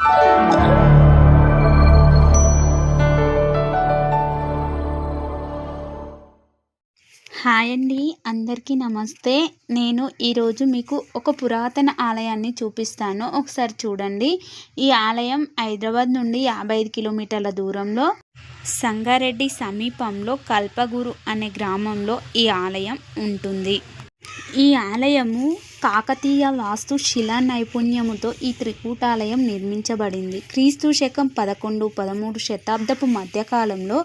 Hi అండి అందరికీ నమస్తే. నేను ఈరోజు మీకు ఒక పురాతన ఆలయాన్ని చూపిస్తాను. ఒకసారి చూడండి. ఈ ఆలయం హైదరాబాద్ నుండి యాభై ఐదు కిలోమీటర్ల దూరంలో సంగారెడ్డి సమీపంలో కల్పగురు అనే గ్రామంలో ఈ ఆలయం ఉంటుంది. ఈ ఆలయము కాకతీయ వాస్తు శిలా నైపుణ్యముతో ఈ త్రికూటాలయం నిర్మించబడింది. క్రీస్తు శకం పదకొండు పదమూడు శతాబ్దపు మధ్యకాలంలో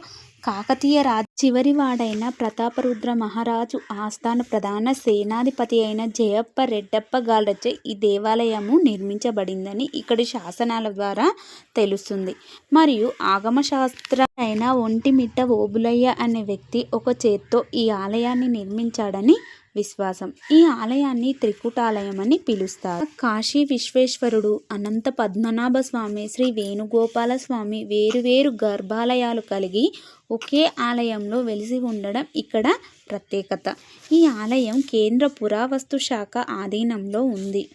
కాకతీయ రాజు చివరివాడైన ప్రతాపరుద్ర మహారాజు ఆస్థాన ప్రధాన సేనాధిపతి అయిన జయప్ప రెడ్డప్ప గాలచే ఈ దేవాలయము నిర్మించబడిందని ఇక్కడి శాసనాల ద్వారా తెలుస్తుంది. మరియు ఆగమశాస్త్ర అయిన ఒంటిమిట్ట ఓబులయ్య అనే వ్యక్తి ఒక చేత్తో ఈ ఆలయాన్ని నిర్మించాడని విశ్వాసం. ఈ ఆలయాన్ని త్రికుటాలయం అని పిలుస్తారు. కాశీ విశ్వేశ్వరుడు అనంత పద్మనాభ స్వామి శ్రీ వేణుగోపాల స్వామి వేరువేరు గర్భాలయాలు కలిగి ఒకే ఆలయంలో వెలిసి ఉండడం ఇక్కడ ప్రత్యేకత. ఈ ఆలయం కేంద్ర పురావస్తు శాఖ ఆధీనంలో ఉంది.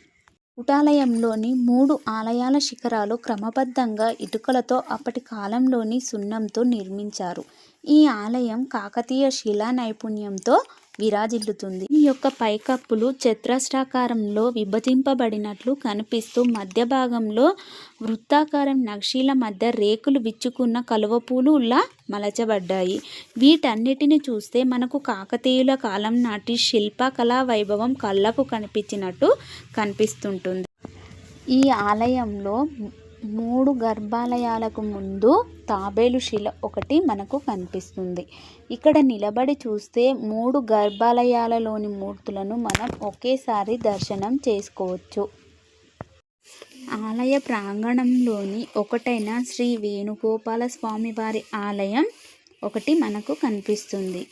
కుటాలయంలోని మూడు ఆలయాల శిఖరాలు క్రమబద్ధంగా ఇటుకలతో అప్పటి కాలంలోని సున్నంతో నిర్మించారు. ఈ ఆలయం కాకతీయ శిలా నైపుణ్యంతో విరాజిల్లుతుంది. యొక్క పైకప్పులు చతురస్రాకారంలో విభజింపబడినట్లు కనిపిస్తూ మధ్య భాగంలో వృత్తాకారం నక్షీల మధ్య రేకులు విచ్చుకున్న కలువపూలులా మలచబడ్డాయి. వీటన్నిటిని చూస్తే మనకు కాకతీయుల కాలం నాటి శిల్పకళా వైభవం కళ్ళకు కనిపించినట్టు కనిపిస్తుంటుంది. ఈ ఆలయంలో మూడు గర్భాలయాలకు ముందు తాబేలు శిల ఒకటి మనకు కనిపిస్తుంది. ఇక్కడ నిలబడి చూస్తే మూడు గర్భాలయాలలోని మూర్తులను మనం ఒకేసారి దర్శనం చేసుకోవచ్చు. ఆలయ ప్రాంగణంలోని ఒకటైన శ్రీ వేణుగోపాల స్వామి వారి ఆలయం ఒకటి మనకు కనిపిస్తుంది.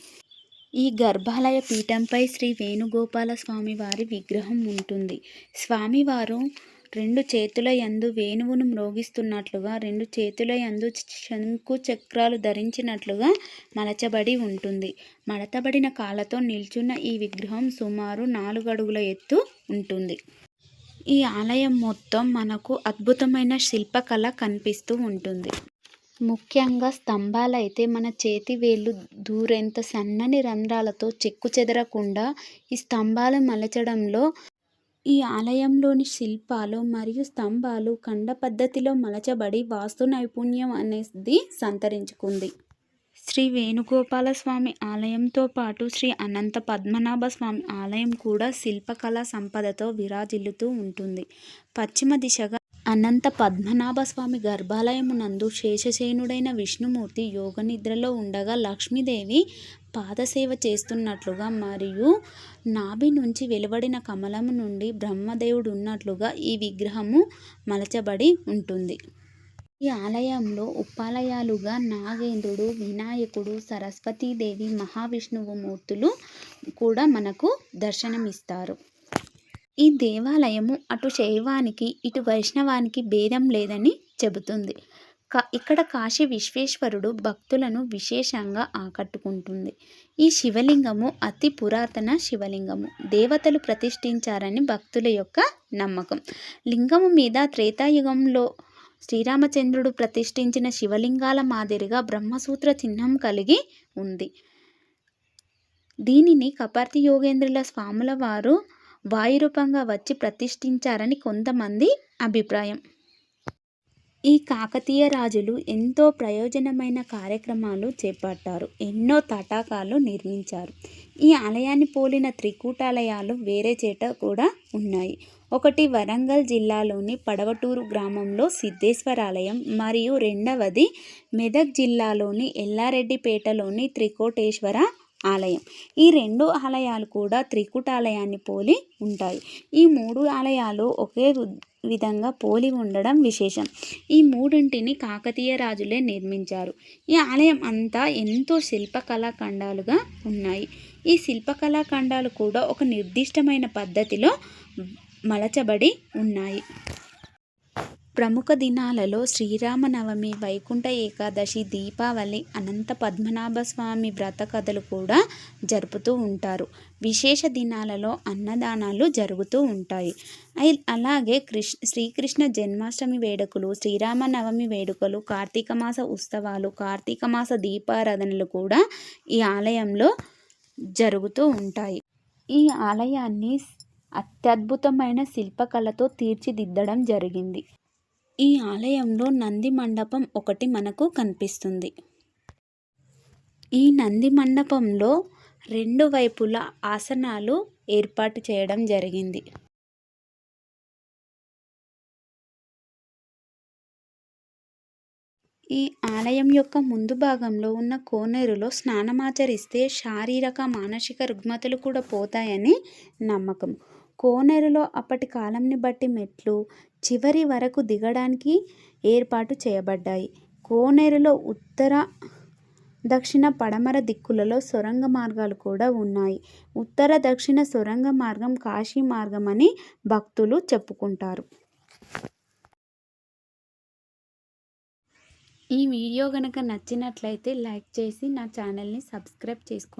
ఈ గర్భాలయ పీఠంపై శ్రీ వేణుగోపాల స్వామి వారి విగ్రహం ఉంటుంది. స్వామివారు రెండు చేతుల యందు వేణువును మ్రోగిస్తున్నట్లుగా రెండు చేతుల యందు శంకు చక్రాలు ధరించినట్లుగా మలచబడి ఉంటుంది. మడతబడిన కాళ్ళతో నిల్చున్న ఈ విగ్రహం సుమారు నాలుగు అడుగుల ఎత్తు ఉంటుంది. ఈ ఆలయం మొత్తం మనకు అద్భుతమైన శిల్పకళ కనిపిస్తూ ఉంటుంది. ముఖ్యంగా స్తంభాలైతే మన చేతి వేళ్ళు దూరేంత సన్నని రంధ్రాలతో చెక్కు చెదరకుండా ఈ స్తంభాలు మలచడంలో ఈ ఆలయంలోని శిల్పాలు మరియు స్తంభాలు ఖండ పద్ధతిలో మలచబడి వాస్తు నైపుణ్యం అనేది సంతరించుకుంది. శ్రీ వేణుగోపాల స్వామి ఆలయంతో పాటు శ్రీ అనంత పద్మనాభ స్వామి ఆలయం కూడా శిల్పకళా సంపదతో విరాజిల్లుతూ ఉంటుంది. పశ్చిమ దిశగా అనంత పద్మనాభ స్వామి గర్భాలయమునందు శేషశయనుడైన విష్ణుమూర్తి యోగనిద్రలో ఉండగా లక్ష్మీదేవి పాదసేవ చేస్తున్నట్లుగా మరియు నాభి నుంచి వెలువడిన కమలము నుండి బ్రహ్మదేవుడు ఉన్నట్లుగా ఈ విగ్రహము మలచబడి ఉంటుంది. ఈ ఆలయంలో ఉపాలయాలుగా నాగేంద్రుడు వినాయకుడు సరస్వతీదేవి మహావిష్ణువు మూర్తులు కూడా మనకు దర్శనమిస్తారు. ఈ దేవాలయము అటు శైవానికి ఇటు వైష్ణవానికి భేదం లేదని చెబుతుంది. కా ఇక్కడ కాశీ విశ్వేశ్వరుడు భక్తులను విశేషంగా ఆకట్టుకుంటుంది. ఈ శివలింగము అతి పురాతన శివలింగము. దేవతలు ప్రతిష్ఠించారని భక్తుల యొక్క నమ్మకం. లింగము మీద త్రేతాయుగంలో శ్రీరామచంద్రుడు ప్రతిష్ఠించిన శివలింగాల మాదిరిగా బ్రహ్మసూత్ర చిహ్నం కలిగి ఉంది. దీనిని కపర్తి యోగేంద్రుల స్వాముల వారు వాయురూపంగా వచ్చి ప్రతిష్ఠించారని కొంతమంది అభిప్రాయం. ఈ కాకతీయ రాజులు ఎంతో ప్రయోజనమైన కార్యక్రమాలు చేపట్టారు. ఎన్నో తటాకాలు నిర్మించారు. ఈ ఆలయాన్ని పోలిన త్రికూటాలయాలు వేరే చేట కూడా ఉన్నాయి. ఒకటి వరంగల్ జిల్లాలోని పడవటూరు గ్రామంలో సిద్ధేశ్వర ఆలయం మరియు రెండవది మెదక్ జిల్లాలోని ఎల్లారెడ్డిపేటలోని త్రికోటేశ్వర ఆలయం. ఈ రెండు ఆలయాలు కూడా త్రికుటాలయాన్ని పోలి ఉంటాయి. ఈ మూడు ఆలయాలు ఒకే విధంగా పోలి ఉండడం విశేషం. ఈ మూడింటిని కాకతీయ రాజులే నిర్మించారు. ఈ ఆలయం అంతా ఎంతో శిల్పకళాఖండాలుగా ఉన్నాయి. ఈ శిల్పకళాఖండాలు కూడా ఒక నిర్దిష్టమైన పద్ధతిలో మలచబడి ఉన్నాయి. ప్రముఖ దినాలలో శ్రీరామనవమి వైకుంఠ ఏకాదశి దీపావళి అనంత పద్మనాభ స్వామి వ్రత కథలు కూడా జరుపుతూ ఉంటారు. విశేష దినాలలో అన్నదానాలు జరుగుతూ ఉంటాయి. ఐ- అలాగే కృష్ణ శ్రీకృష్ణ జన్మాష్టమి వేడుకలు శ్రీరామనవమి వేడుకలు కార్తీక మాస ఉత్సవాలు కార్తీక మాస దీపారాధనలు కూడా ఈ ఆలయంలో జరుగుతూ ఉంటాయి. ఈ ఆలయాన్ని అత్యద్భుతమైన శిల్పకళతో తీర్చిదిద్దడం జరిగింది. ఈ ఆలయంలో నంది మండపం ఒకటి మనకు కనిపిస్తుంది. ఈ నంది మండపంలో రెండు వైపులా ఆసనాలు ఏర్పాటు చేయడం జరిగింది. ఈ ఆలయం యొక్క ముందు భాగంలో ఉన్న కోనేరులో స్నానమాచరిస్తే శారీరక మానసిక రుగ్మతలు కూడా పోతాయని నమ్మకం. కోనేరులో అప్పటి కాలంని బట్టి మెట్లు చివరి వరకు దిగడానికి ఏర్పాటు చేయబడ్డాయి. కోనేరులో ఉత్తర దక్షిణ పడమర దిక్కులలో సొరంగ మార్గాలు కూడా ఉన్నాయి. ఉత్తర దక్షిణ సొరంగ మార్గం కాశీ మార్గం అని భక్తులు చెప్పుకుంటారు. ఈ వీడియో కనుక నచ్చినట్లయితే లైక్ చేసి నా ఛానల్ని సబ్స్క్రైబ్ చేసుకోండి.